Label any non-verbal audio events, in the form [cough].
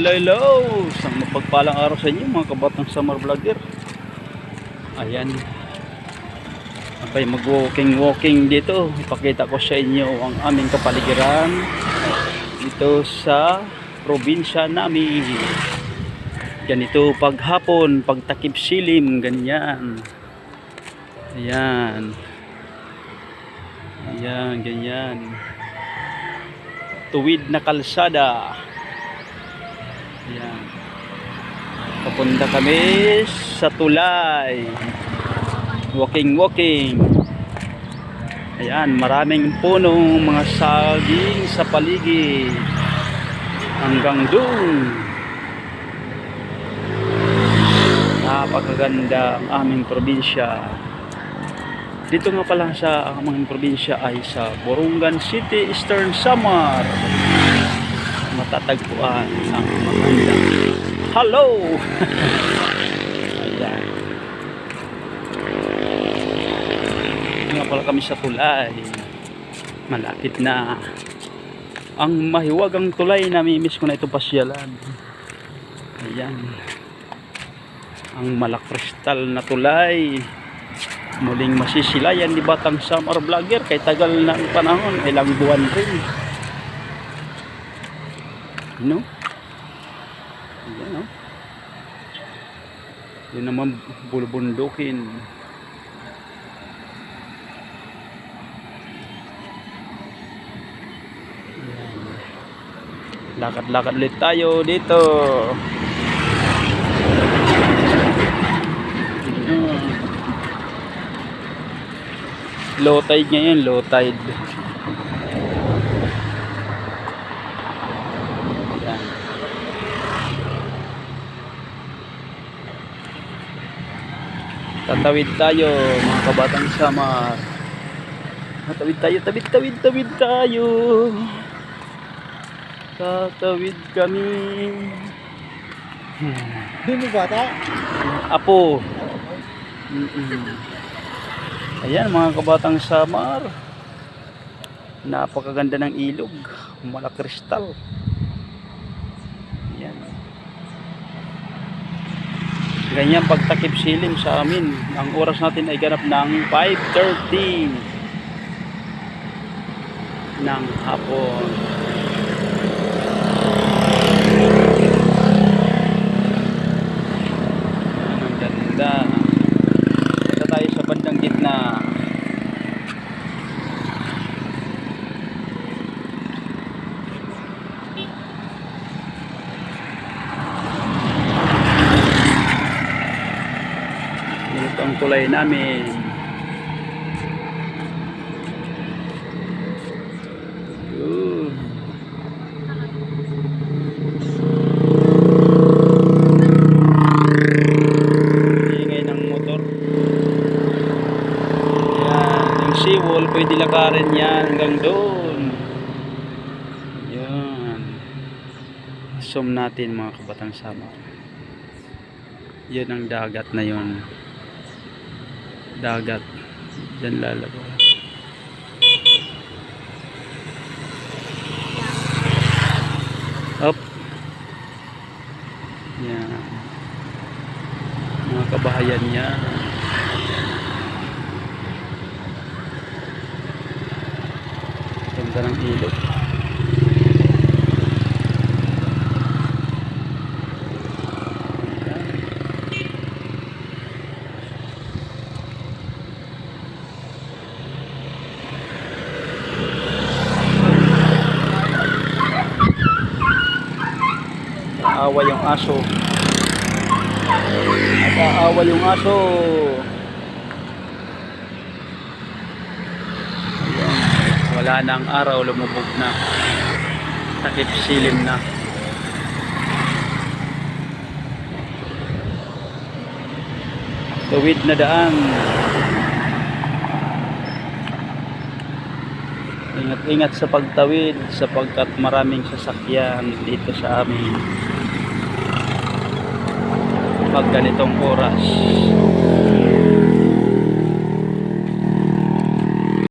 Hello, hello! Isang mapagpalang araw sa inyo mga kabatang summer vlogger. Ayan. Okay, mag-walking walking dito. Ipakita ko sa inyo ang aming kapaligiran dito sa probinsya namin. Ganito paghapon, pagtakip silim, ganyan. Ayan. Ayan, ganyan. Tuwid na kalsada. Ayan. Papunta kami sa tulay. Walking, walking. Ayan, maraming punong mga saging sa paligid. Hanggang doon. Napakaganda ang aming probinsya. Dito nga pala sa aming probinsya ay sa Borongan City, Eastern Samar matatagpuan ang maganda. Hello! [laughs] Ayan. Nga pala kami sa tulay. Malapit na. Ang mahiwagang tulay, namimiss ko na ito pasyalan. Ayan. Ang malakristal na tulay. Muling masisilayan ni Batang Summer Vlogger kay tagal ng panahon, ilang buwan rin. No? Ayan, no? Yun naman bulubundukin. Lakad-lakad ulit tayo dito. Low tide ngayon, low tide. Ayan. Tatawid tayo mga kabatang samar. Tatawid tayo, tawid, tawid, tawid tayo. Tatawid kami. Di mo bata? Apo. Mm-mm. Ayan mga kabatang samar. Napakaganda ng ilog. Malakristal. Ayan. Ganyan pagtakip silim sa amin. Ang oras natin ay ganap ng 5.30 ng hapon. Ang ganda. Ito tayo sa bandang gitna. Ito ang tulay namin. Yun. Ingay ng motor. Yan. Yung seawall, pwede lakarin yan hanggang doon. Yan. Zoom natin mga kabatang sama. Yun ang dagat na yun. Dagat. Diyan lalabas. Up. Yan. Mga kabahayan niya. Ganda ng ilog. Naawa yung aso. Naawa yung aso. Wala na ang araw, lumubog na. Takip silim na. Tawid na daan. Ingat-ingat sa pagtawid sapagkat maraming sasakyan dito sa amin. Pag ganitong oras.